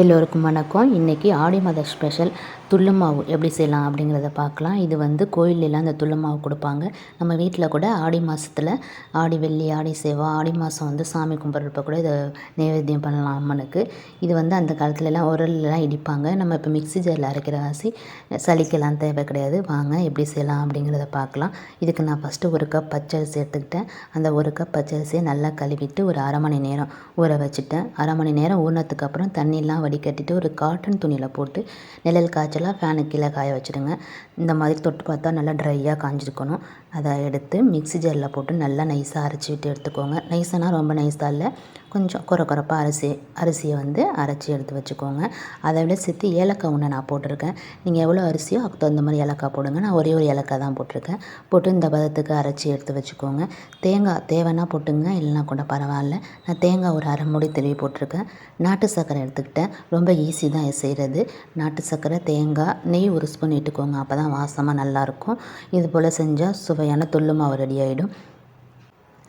எல்லோருக்கும் வணக்கம். இன்றைக்கி ஆடி மாத ஸ்பெஷல் துள்ளுமாவு எப்படி செய்யலாம் அப்படிங்கிறத பார்க்கலாம். இது வந்து கோயிலெலாம் இந்த துள்ளுமாவு கொடுப்பாங்க. நம்ம வீட்டில் கூட ஆடி மாதத்துல ஆடி வெள்ளி ஆடி சேவம் ஆடி மாதம் வந்து சாமி கும்பிட்றப்ப கூட இதை நைவேத்தியம் பண்ணலாம் அம்மனுக்கு. இது வந்து அந்த காலத்துலலாம் உரல்லாம் இடிப்பாங்க. நம்ம இப்போ மிக்ஸி ஜாரில் அரைக்கிற வாசி சளிக்கெல்லாம் தேவை கிடையாது. வாங்க எப்படி செய்யலாம் அப்படிங்கிறத பார்க்கலாம். இதுக்கு நான் ஃபஸ்ட்டு ஒரு கப் பச்சரிசி எடுத்துக்கிட்டேன். அந்த ஒரு கப் பச்சரிசியை நல்லா கழுவிட்டு ஒரு அரை மணி நேரம் ஊற வச்சுட்டேன். அரை மணி நேரம் ஊறினதுக்கப்புறம் தண்ணியெலாம் தண்ணியெலாம் வடிகட்டிட்டு ஒரு காட்டன் துணியில் போட்டு நிழல் காய்ச்சலாக ஃபேனுக்கு கீழே காய வச்சுடுங்க. இந்த மாதிரி தொட்டு பார்த்தா நல்லா ட்ரையாக காஞ்சிருக்கணும். அதை எடுத்து மிக்ஸி ஜாரில் போட்டு நல்லா நைஸாக அரைச்சி விட்டு எடுத்துக்கோங்க. நைஸானா ரொம்ப நைஸாக இல்லை. கொஞ்சம் குறை குறைப்பாக அரிசி அரிசியை வந்து அரைச்சி எடுத்து வச்சுக்கோங்க. அதை விட சேர்த்து ஏலக்காய் ஒன்று நான் போட்டிருக்கேன். நீங்கள் எவ்வளோ அரிசியோ அதுக்கு தகுந்த மாதிரி ஏலக்காய் போடுங்க. நான் ஒரே ஒரு ஏலக்காய் தான் போட்டிருக்கேன். போட்டு இந்த பதத்துக்கு அரைச்சி எடுத்து வச்சுக்கோங்க. தேங்காய் தேவைன்னா போட்டுங்க இல்லைனா கூட பரவாயில்ல. நான் தேங்காய் ஒரு அரை மூடி திருவி போட்டிருக்கேன். நாட்டு சர்க்கரை எடுத்துக்கிட்டேன். ரொம்ப ஈஸி தான் செய்கிறது நாட்டு சர்க்கரை தேங்காய் நெய் ஒரு ஸ்பூன் இட்டுக்கோங்க. அப்போ தான் வாசமாக நல்லாயிருக்கும் இது போல் செஞ்சால் சுவையான துள்ளு ரெடி ஆகிடும்